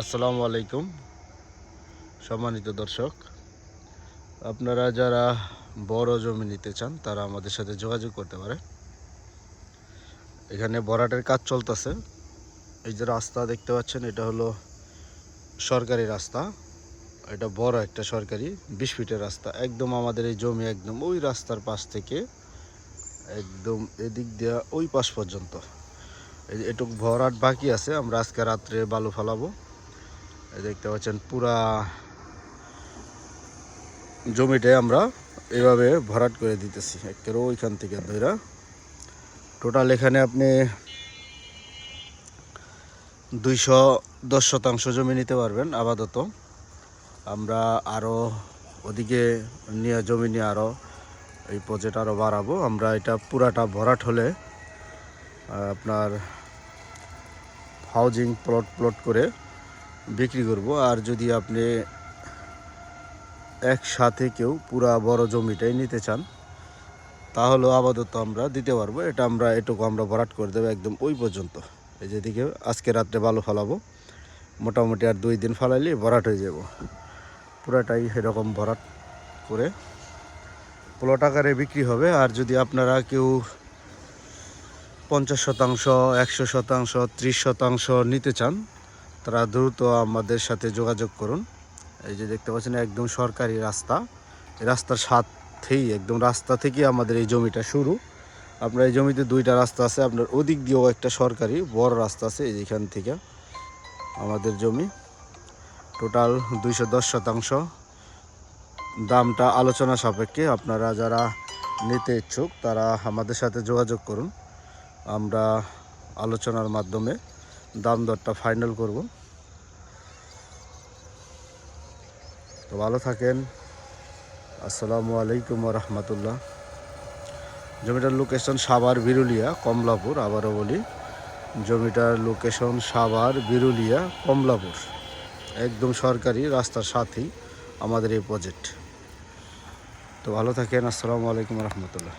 আসসালামু আলাইকুম, সম্মানিত দর্শক। আপনারা যারা বড় জমি নিতে চান, তারা আমাদের সাথে যোগাযোগ করতে পারে। এখানে বরাটের কাজ চলতেছে। এই যে রাস্তা দেখতে পাচ্ছেন, এটা হলো সরকারি রাস্তা। এটা বড় একটা সরকারি, বিশ ফিটের রাস্তা। একদম আমাদের এই জমি একদম ওই রাস্তার পাশ থেকে একদম এদিক দেওয়া ওই পাশ পর্যন্ত। এটুক ভরাট বাকি আছে, আমরা আজকে রাত্রে বালু ফালাবো। দেখতে পাচ্ছেন পুরা জমিটাই আমরা এভাবে ভরাট করে দিতেছি, একেবারে ওইখান থেকে ধরা টোটাল এখানে আপনি দুইশো দশ শতাংশ জমি নিতে পারবেন আপাতত। আমরা আরও ওদিকে নিয়ে জমি নিয়ে আরও এই প্রজেক্ট আরও বাড়াবো। আমরা এটা পুরাটা ভরাট হলে আপনার হাউজিং প্লট প্লট করে বিক্রি করব। আর যদি আপনি একসাথে কেউ পুরা বড় জমিটাই নিতে চান, তাহলেও আপাতত আমরা দিতে পারব। এটা আমরা, এটুকু আমরা ভরাট করে দেবো একদম ওই পর্যন্ত। এই যেদিকে আজকে রাত্রে ভালো ফালাবো। মোটামুটি আর দুই দিন ফালাইলে ভরাট হয়ে যাব। পুরাটাই এরকম ভরাট করে প্লট আকারে বিক্রি হবে। আর যদি আপনারা কেউ পঞ্চাশ শতাংশ, একশো শতাংশ, ত্রিশ শতাংশ নিতে চান তারা দ্রুত আমাদের সাথে যোগাযোগ করুন। এই যে দেখতে পাচ্ছেন, একদম সরকারি রাস্তা। রাস্তার সাথেই, একদম রাস্তা থেকেই আমাদের এই জমিটা শুরু। আপনার এই জমিতে দুইটা রাস্তা আছে, আপনার ওদিক দিয়েও একটা সরকারি, বড় রাস্তা আছে এইখান থেকে আমাদের জমি। টোটাল দুইশো দশ শতাংশ। দামটা আলোচনা সাপেক্ষে আপনারা যারা নিতে ইচ্ছুক, তারা আমাদের সাথে যোগাযোগ করুন। আমরা আলোচনার মাধ্যমে দাম দরটা ফাইনাল করব। তো ভালো থাকেন। আসসালামু আলাইকুম রহমতুল্লাহ জমিটার লোকেশন সাভার বিরুলিয়া, কমলাপুর, আবারও বলি, জমিটার লোকেশন সাভার বিরুলিয়া, কমলাপুর। একদম সরকারি, রাস্তার সাথেই আমাদের এই প্রজেক্ট তো ভালো থাকেন, আসসালামু আলাইকুম রহমতুল্লাহ